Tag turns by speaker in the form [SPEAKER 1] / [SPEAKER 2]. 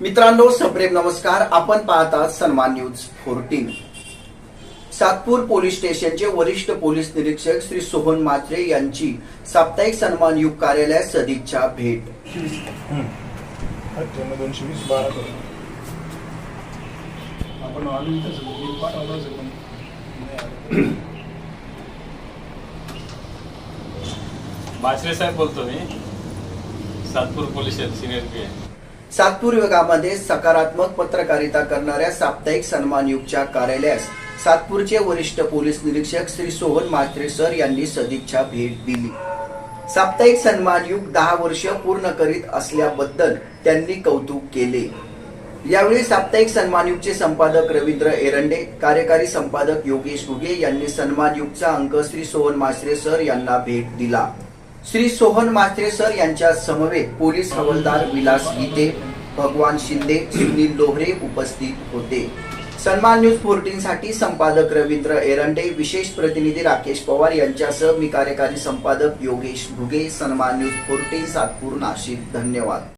[SPEAKER 1] मित्रांनो सप्रेम नमस्कार. आपण पाहतात सन्मान न्यूज फोर्टीन. सातपूर पोलीस स्टेशनचे वरिष्ठ पोलीस निरीक्षक श्री सोहन मात्रे यांची साप्ताहिक सन्मान युग कार्यालयात सदिच्छा भेट.
[SPEAKER 2] दोनशे वीस बारा आपण
[SPEAKER 3] साहेब बोलतो मी. Satpur police senior P
[SPEAKER 1] Satpur विभागामध्ये सकारात्मक पत्रकारिता करणाऱ्या साप्ताहिक सन्मान युगच्या कार्यालयास सातपूरचे वरिष्ठ पोलीस निरीक्षक श्री सोहन मात्रे सर यांनी सदिच्छा भेट दिली. साप्ताहिक सन्मान युग दहा वर्ष पूर्ण करीत असल्याबद्दल त्यांनी कौतुक केले. यावेळी साप्ताहिक सन्मान युगचे संपादक रवींद्र एरंडे कार्यकारी संपादक योगेश घुगे यांनी सन्मान युगचा अंक श्री सोहन माश्रे सर यांना भेट दिला. श्री सोहन मात्रे सर यांच्या समवेत पोलीस हवालदार विलास गीते भगवान शिंदे सुनील लोहरे उपस्थित होते. सन्मान न्यूज फोर्टीन साठी संपादक रवींद्र एरंडे विशेष प्रतिनिधी राकेश पवार यांच्यासह मी कार्यकारी संपादक योगेश भुगे सन्मान न्यूज फोर्टीन सातपूर नाशिक. धन्यवाद.